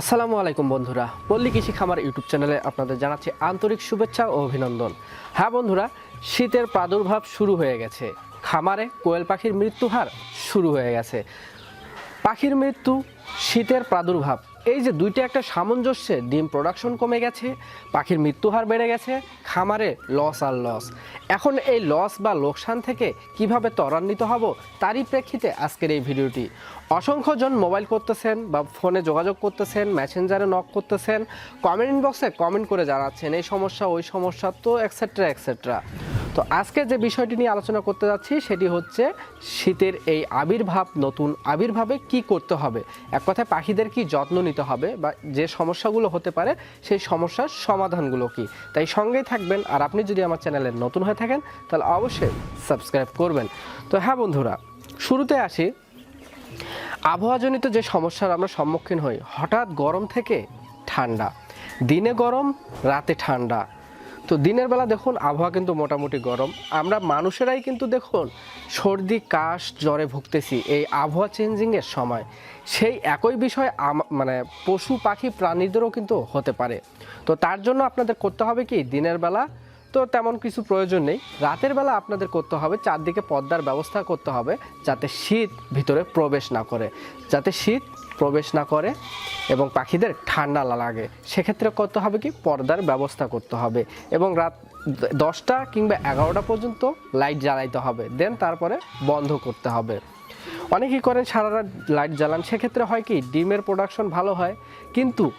আসসালামু আলাইকুম বন্ধুরা, পল্লী কৃষি খামার ইউটিউব চ্যানেলে আপনাদের জানাচ্ছি আন্তরিক শুভেচ্ছা ও অভিনন্দন। হ্যাঁ বন্ধুরা, শীতের প্রাদুর্ভাব শুরু হয়ে গেছে। খামারে কোয়েল পাখির মৃত্যু হার শুরু হয়ে গেছে। পাখির মৃত্যু, শীতের প্রাদুর্ভাব। এই যে দুইটা একটা সামঞ্জস্যে ডিম প্রোডাকশন কমে গেছে, পাখির মৃত্যু হার বেড়ে গেছে, খামারে লস আর লস এখন এই লস বা লোকসান থেকে কীভাবে ত্বরান্বিত হব তারই প্রেক্ষিতে আজকের এই ভিডিওটি। অসংখ্য জন মোবাইল করতেছেন বা ফোনে যোগাযোগ করতেছেন মেসেঞ্জারে নক করতেছেন কমেন্ট বক্সে কমেন্ট করে জানাচ্ছেন, এই সমস্যা, ওই সমস্যা, তো এক্সেট্রা এক্সেট্রা তো আজকে যে বিষয়টি নিয়ে আলোচনা করতে যাচ্ছি, সেটি হচ্ছে শীতের এই আবির্ভাব, নতুন আবির্ভাবে কি করতে হবে? এক কথায় পাখিদের কি যত্ন নিতে হবে বা যে সমস্যাগুলো হতে পারে, সেই সমস্যার সমাধানগুলো কি? তাই সঙ্গেই থাকবেন আর আপনি যদি আমার চ্যানেলে নতুন হয়ে থাকেন, তাহলে অবশ্যই সাবস্ক্রাইব করবেন। তো হ্যাঁ বন্ধুরা, শুরুতে আসি। আবহাওয়াজনিত যে সমস্যার আমরা সম্মুখীন হই, হঠাৎ গরম থেকে ঠান্ডা। দিনে গরম, রাতে ঠান্ডা। তো দিনের বেলা দেখুন, আবহাওয়া কিন্তু মোটামুটি গরম। আমরা মানুষেরাই কিন্তু দেখুন, সর্দি, কাশ, জ্বরে ভুগতেছি এই আবহাওয়া চেঞ্জিংয়ের সময়। সেই একই বিষয় মানে পশু, পাখি, প্রাণীদেরও কিন্তু হতে পারে। তো তার জন্য আপনাদের করতে হবে কি, দিনের বেলা তো তেমন কিছু প্রয়োজন নেই। রাতের বেলা আপনাদের করতে হবে, চারদিকে পর্দার ব্যবস্থা করতে হবে যাতে শীত ভিতরে প্রবেশ না করে। যাতে শীত প্রবেশ না করে এবং পাখিদের ঠান্ডা লাগে। সেক্ষেত্রে করতে হবে কি? পর্দার ব্যবস্থা করতে হবে এবং রাত দশটা কিংবা এগারোটা পর্যন্ত লাইট জ্বালাইতে হবে। দেন তারপরে বন্ধ করতে হবে। অনেকেই করেন সারা রাত লাইট জ্বালান। সেক্ষেত্রে হয় কি? ডিমের প্রোডাকশন ভালো হয়। কিন্তু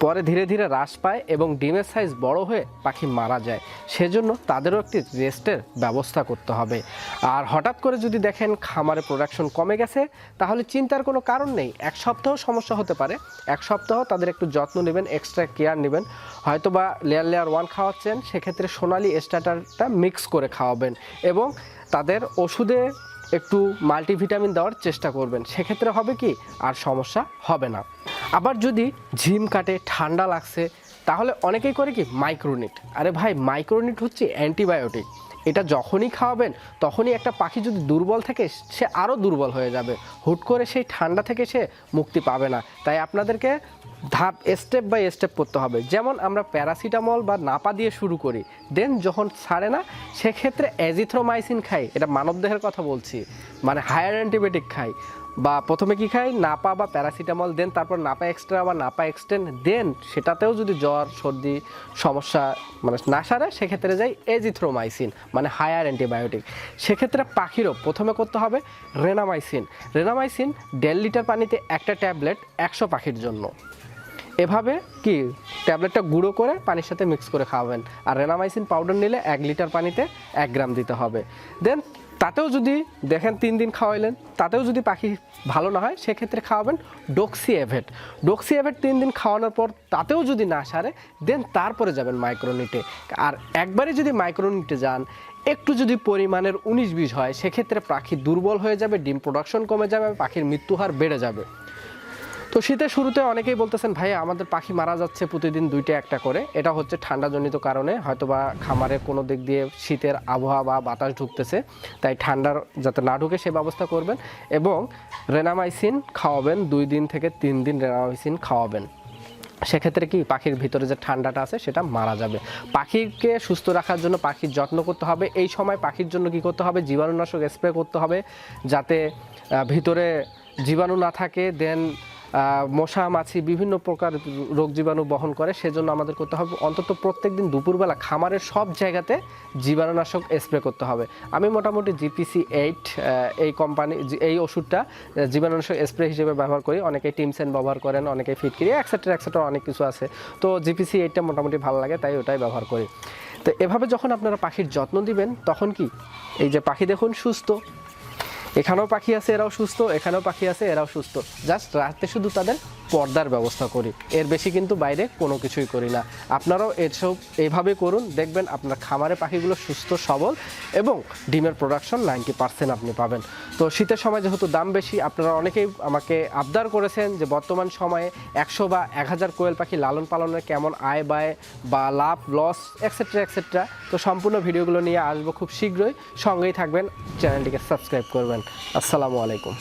পরে ধীরে ধীরে হ্রাস পায় এবং ডিমের সাইজ বড় হয়ে পাখি মারা যায়। সেজন্য তাদেরও একটি রেস্টের ব্যবস্থা করতে হবে। আর হঠাৎ করে যদি দেখেন খামারে প্রোডাকশন কমে গেছে, তাহলে চিন্তার কোনো কারণ নেই। এক সপ্তাহ সমস্যা হতে পারে। এক সপ্তাহ তাদের একটু যত্ন নেবেন এক্সট্রা কেয়ার নেবেন। হয়তো বা লেয়ার লেয়ার ওয়ান খাওয়াচ্ছেন, সেক্ষেত্রে সোনালি স্টার্টারটা মিক্স করে খাওয়াবেন এবং তাদের ওষুধে একটু মাল্টিভিটামিন দেওয়ার চেষ্টা করবেন। সেক্ষেত্রে হবে কি? আর সমস্যা হবে না। আবার যদি ঝিম কাটে, ঠান্ডা লাগছে, তাহলে অনেকেই করে কি? মাইক্রোনিট আরে ভাই মাইক্রোনিট হচ্ছে অ্যান্টিবায়োটিক এটা যখনই খাওয়াবেন, তখনই একটা পাখি যদি দুর্বল থাকে, সে আরও দুর্বল হয়ে যাবে। হুট করে সেই ঠান্ডা থেকে সে মুক্তি পাবে না। তাই আপনাদেরকে ধাপ স্টেপ বাই স্টেপ করতে হবে। যেমন আমরা প্যারাসিটামল বা নাপা দিয়ে শুরু করি। দেন যখন ছাড়ে না, সেক্ষেত্রে অ্যাজিথ্রোমাইসিন খাই। এটা মানবদেহের কথা বলছি। মানে হায়ার অ্যান্টিবায়োটিক খাই। বা প্রথমে কি খাই? নাপা বা প্যারাসিটামল দেন, তারপর নাপা এক্সট্রা বা নাপা এক্সটেন দেন, সেটাতেও যদি জ্বর, সর্দি, সমস্যা মানে না সারে, সেক্ষেত্রে যাই এজিথ্রোমাইসিন মানে হায়ার অ্যান্টিবায়োটিক। সেক্ষেত্রে পাখিরও প্রথমে করতে হবে রেনামাইসিন। রেনামাইসিন দেড় লিটার পানিতে একটা ট্যাবলেট একশো পাখির জন্য। এভাবে কি ট্যাবলেটটা গুঁড়ো করে পানির সাথে মিক্স করে খাওয়াবেন। আর রেনামাইসিন পাউডার নিলে এক লিটার পানিতে এক গ্রাম দিতে হবে। দেন তাতেও যদি দেখেন তিন দিন খাওয়াইলেন, তাতেও যদি পাখি ভালো না হয়, সেক্ষেত্রে খাওয়াবেন ডক্সি এভেট ডক্সি এভেট তিন দিন খাওয়ানোর পর তাতেও যদি না সারে, দেন তারপরে যাবেন মাইক্রোনিটে। আর একবারে যদি মাইক্রোনিটে যান, একটু যদি পরিমাণের উনিশ বিশ হয়, সেক্ষেত্রে পাখি দুর্বল হয়ে যাবে, ডিম প্রোডাকশন কমে যাবে, পাখির মৃত্যু হার বেড়ে যাবে। তো শীতের শুরুতে অনেকেই বলতেছেন, ভাই, আমাদের পাখি মারা যাচ্ছে প্রতিদিন দুইটা একটা করে। এটা হচ্ছে ঠান্ডাজনিত কারণে হয়তোবা খামারের কোনো দিক দিয়ে শীতের আবহাওয়া বা বাতাস ঢুকতেছে, তাই ঠান্ডার যাতে না ঢুকে সে ব্যবস্থা করবেন এবং রেনামাইসিন খাওয়াবেন, দুই দিন থেকে তিন দিন রেনামাইসিন খাওয়াবেন। সেক্ষেত্রে কি পাখির ভিতরে যে ঠান্ডাটা আছে সেটা মারা যাবে। পাখিকে সুস্থ রাখার জন্য পাখির যত্ন করতে হবে। এই সময় পাখির জন্য কি করতে হবে? জীবাণুনাশক স্প্রে করতে হবে যাতে ভিতরে জীবাণু না থাকে, দেন মশা, মাছি বিভিন্ন প্রকার রোগ জীবাণু বহন করে, সেজন্য আমাদের করতে হবে অন্তত প্রত্যেক দিন দুপুরবেলা খামারের সব জায়গাতে জীবাণুনাশক স্প্রে করতে হবে। আমি মোটামুটি জিপিসি এইট এই কোম্পানি এই ওষুধটা জীবাণুনাশক স্প্রে হিসেবে ব্যবহার করি। অনেকে টিমসেন ব্যবহার করেন, অনেকে ফিটকিরি একসেট্রা একসেট্রা অনেক কিছু আছে। তো জিপিসি এইটটা মোটামুটি ভালো লাগে, তাই ওটাই ব্যবহার করি। তো এভাবে যখন আপনারা পাখির যত্ন দিবেন, তখন কি? এই যে পাখি দেখুন, সুস্থ। এখানেও পাখি আছে এরাও সুস্থ এখানেও পাখি আছে এরাও সুস্থ। জাস্ট রাতে শুধু তাদের পর্দার ব্যবস্থা করি। এর বেশি কিন্তু বাইরে কোনো কিছুই করি না। আপনারাও এসব এইভাবে করুন, দেখবেন আপনার খামারে পাখিগুলো সুস্থ, সবল এবং ডিমের প্রোডাকশন নাইনটি পার্সেন্ট আপনি পাবেন। তো শীতের সময় যেহেতু দাম বেশি, আপনারা অনেকেই আমাকে আবদার করেছেন যে বর্তমান সময়ে একশো বা এক হাজার কোয়েল পাখি লালন পালনের কেমন আয় ব্যয় বা লাভ লস এক্সেট্রা এক্সেট্রা তো সম্পূর্ণ ভিডিওগুলো নিয়ে আসব খুব শীঘ্রই। সঙ্গেই থাকবেন চ্যানেলটিকে সাবস্ক্রাইব করবেন। আসসালামু আলাইকুম।